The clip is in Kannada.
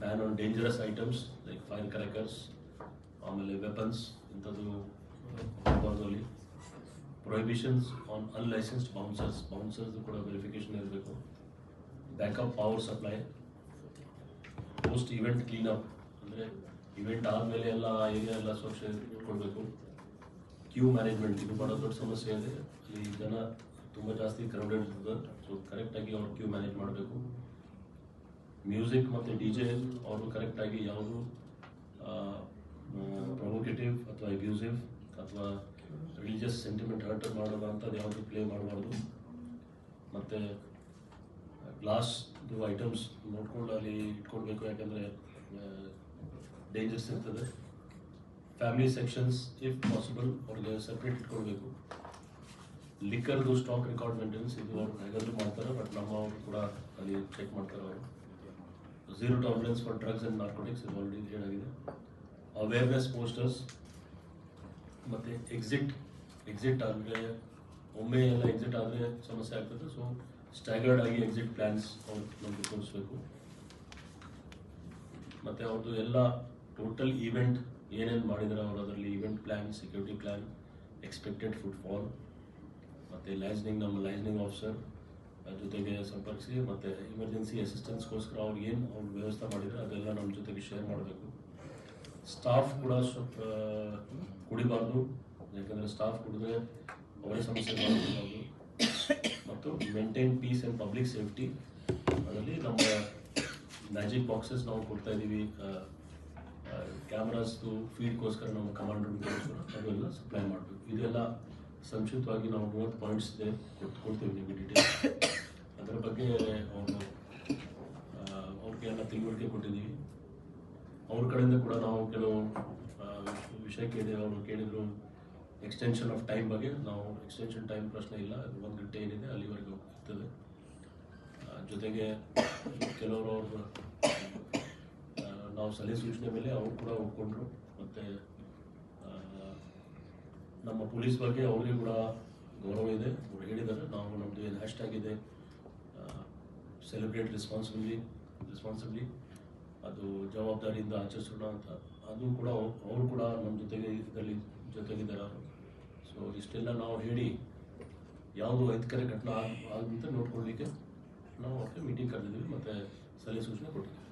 Ban on dangerous items like firecrackers ಆಮೇಲೆ ವೆಪನ್ಸ್ ಇಂಥದ್ದು ಹೋಗ್ಬಾರ್ದು ಅಲ್ಲಿ prohibitions on unlicensed bouncers bouncers ಕೂಡ ವೆರಿಫಿಕೇಶನ್ ಇರಬೇಕು. Backup power supply post event cleanup ಅಂದರೆ ಇವೆಂಟ್ ಆದಮೇಲೆ ಎಲ್ಲ ಏರಿಯಾ ಎಲ್ಲ ಸ್ವಚ್ಛ ಇಟ್ಕೊಳ್ಬೇಕು. ಕ್ಯೂ ಮ್ಯಾನೇಜ್ಮೆಂಟ್ ಇದು ಭಾಳ ದೊಡ್ಡ ಸಮಸ್ಯೆ ಇದೆ ಅಲ್ಲಿ ಜನ ತುಂಬ ಜಾಸ್ತಿ ಕ್ರೌಡೆಡ್ ಇರ್ತದೆ. ಸೊ ಕರೆಕ್ಟಾಗಿ ಅವ್ರು ಕ್ಯೂ ಮ್ಯಾನೇಜ್ ಮಾಡಬೇಕು. ಮ್ಯೂಸಿಕ್ ಮತ್ತು ಡಿ ಜೆ ಅವರು ಕರೆಕ್ಟಾಗಿ ಯಾವುದು ಪ್ರೊವೊಕೇಟಿವ್ ಅಥವಾ ಅಬ್ಯೂಸಿವ್ ಅಥವಾ ರಿಲಿಜಿಯಸ್ ಸೆಂಟಿಮೆಂಟ್ ಹರ್ಟ್ ಮಾಡೋದು ಅಂಥದ್ದು ಯಾವುದು ಪ್ಲೇ ಮಾಡಬಾರ್ದು. ಮತ್ತು ಗ್ಲಾಸ್ದು ಐಟಮ್ಸ್ ನೋಡ್ಕೊಂಡು ಅಲ್ಲಿ ಇಟ್ಕೊಳ್ಬೇಕು ಯಾಕಂದರೆ ಡೇಂಜರ್ಸ್ ಇರ್ತದೆ. ಫ್ಯಾಮಿಲಿ ಸೆಕ್ಷನ್ಸ್ ಇಫ್ ಪಾಸಿಬಲ್ ಅವ್ರಿಗೆ ಸಪ್ರೇಟ್ ಇಟ್ಕೊಳ್ಬೇಕು ಲಿಕ್ಕರ್ದು ಸ್ಟಾಕ್ ರೆಕಾರ್ಡ್ ಮೇಂಟೆನೆನ್ಸ್ ಇದು ಅವ್ರು ಹೇಗಾದ್ರೂ ಮಾಡ್ತಾರೆ ಬಟ್ ನಮ್ಮ ಕೂಡ ಅಲ್ಲಿ ಚೆಕ್ ಮಾಡ್ತಾರೆ ಅವರು. Zero tolerance for drugs and narcotics ಇದು ಆಲ್ರೆಡಿ ಹೇಳಾಗಿದೆ ಅವೇರ್ನೆಸ್ ಪೋಸ್ಟರ್ಸ್ ಮತ್ತು ಎಕ್ಸಿಟ್ ಎಕ್ಸಿಟ್ ಆದರೆ ಒಮ್ಮೆ ಎಲ್ಲ ಎಕ್ಸಿಟ್ ಆದರೆ ಸಮಸ್ಯೆ ಆಗ್ತದೆ. ಸೊ ಸ್ಟ್ಯಾಗರ್ಡ್ ಆಗಿ ಎಕ್ಸಿಟ್ ಪ್ಲ್ಯಾನ್ಸ್ ಅವ್ರು ನಮಗೆ ತೋರಿಸ್ಬೇಕು. ಮತ್ತು ಅವ್ರದ್ದು ಎಲ್ಲ ಟೋಟಲ್ ಈವೆಂಟ್ ಏನೇನು ಮಾಡಿದ್ರೆ ಅವರು ಅದರಲ್ಲಿ event plan security plan expected food fall ಮತ್ತು ಲೈಸ್ನಿಂಗ್ ನಮ್ಮ ಲೈಸ್ನಿಂಗ್ ಆಫೀಸರ್ ಜೊತೆಗೆ ಸಂಪರ್ಕಿಸಿ ಮತ್ತು ಎಮರ್ಜೆನ್ಸಿ ಅಸಿಸ್ಟೆನ್ಸ್ಗೋಸ್ಕರ ಅವ್ರು ಏನು ಅವ್ರು ವ್ಯವಸ್ಥೆ ಮಾಡಿದರೆ ಅದೆಲ್ಲ ನಮ್ಮ ಜೊತೆಗೆ ಶೇರ್ ಮಾಡಬೇಕು. ಸ್ಟಾಫ್ ಕೂಡ ಸ್ವಲ್ಪ ಕುಡಿಬಾರ್ದು. ಯಾಕಂದರೆ ಸ್ಟಾಫ್ ಕುಡಿದ್ರೆ ಅವರೇ ಸಮಸ್ಯೆ ಮಾಡಬಾರ್ದು ಮತ್ತು maintain peace and public safety ಅದರಲ್ಲಿ ನಮ್ಮ ಮ್ಯಾಜಿಕ್ ಬಾಕ್ಸಸ್ ನಾವು ಕೊಡ್ತಾ ಇದ್ದೀವಿ ಕ್ಯಾಮ್ರಾಸ್ದು ಫೀಡ್ಗೋಸ್ಕರ ನಮ್ಮ ಕಮಾಂಡ್ ರೂಮ್ಗೋಸ್ಕರ ಅದೆಲ್ಲ ಸಪ್ಲೈ ಮಾಡಬೇಕು. ಇದೆಲ್ಲ ಸಂಕ್ಷಿಪ್ತವಾಗಿ ನಾವು ಮೂವತ್ತು ಪಾಯಿಂಟ್ಸ್ ಇದೆ ಕೊಟ್ಟು ಕೊಡ್ತೀವಿ ನಿಮಗೆ ಡೀಟೇಲ್ ಅದರ ಬಗ್ಗೆ ಅವರು ಅವ್ರಿಗೆಲ್ಲ ತಿಳುವಳಿಕೆ ಕೊಟ್ಟಿದ್ದೀವಿ. ಅವ್ರ ಕಡೆಯಿಂದ ಕೂಡ ನಾವು ಕೆಲವು ವಿಷಯ ಕೇಳಿ, ಅವರು ಕೇಳಿದರು ಎಕ್ಸ್ಟೆನ್ಷನ್ ಆಫ್ ಟೈಮ್ ಬಗ್ಗೆ. ನಾವು ಎಕ್ಸ್ಟೆನ್ಷನ್ ಟೈಮ್ ಪ್ರಶ್ನೆ ಇಲ್ಲ ಒಂದು ಗಂಟೆ ಏನಿದೆ, ಅಲ್ಲಿವರೆಗೆ ಹೋಗ್ತದೆ ಜೊತೆಗೆ ಕೆಲವರು ಅವರು ನಾವು ಸಲಹೆ ಸೂಚನೆ ಮೇಲೆ ಅವರು ಕೂಡ ಒಪ್ಕೊಂಡ್ರು. ಮತ್ತು ನಮ್ಮ ಪೊಲೀಸ್ ಬಗ್ಗೆ ಅವರಿಗೂ ಕೂಡ ಗೌರವ ಇದೆ. ಅವ್ರು ಹೇಳಿದ್ದಾರೆ. ನಾವು ನಮ್ಮದು ಏನು ಹ್ಯಾಶ್ ಟ್ಯಾಗ್ ಇದೆ ಸೆಲೆಬ್ರೇಟ್ ರೆಸ್ಪಾನ್ಸಿಬಿಲಿ ರೆಸ್ಪಾನ್ಸಿಬಿಲಿ ಅದು ಜವಾಬ್ದಾರಿಯಿಂದ ಆಚರಿಸೋಣ ಅಂತ. ಅದು ಕೂಡ ಅವ್- ಅವರು ಕೂಡ ನಮ್ಮ ಜೊತೆಗೆ ಇದರಲ್ಲಿ ಜೊತೆಗಿದ್ದಾರೆ ಸೊ ಇಷ್ಟೆಲ್ಲ ನಾವು ಹೇಳಿ ಯಾವುದು ಐದಕರೆ ಘಟನೆ ಆಗ ಅಂತ ನೋಡ್ಕೊಳ್ಳಿಕ್ಕೆ ನಾವು ಅವ್ರಿಗೆ ಮೀಟಿಂಗ್ ಕರೆದಿದ್ದೀವಿ. ಮತ್ತು ಸಲಹೆ ಸೂಚನೆ ಕೊಟ್ಟಿದ್ದೀವಿ.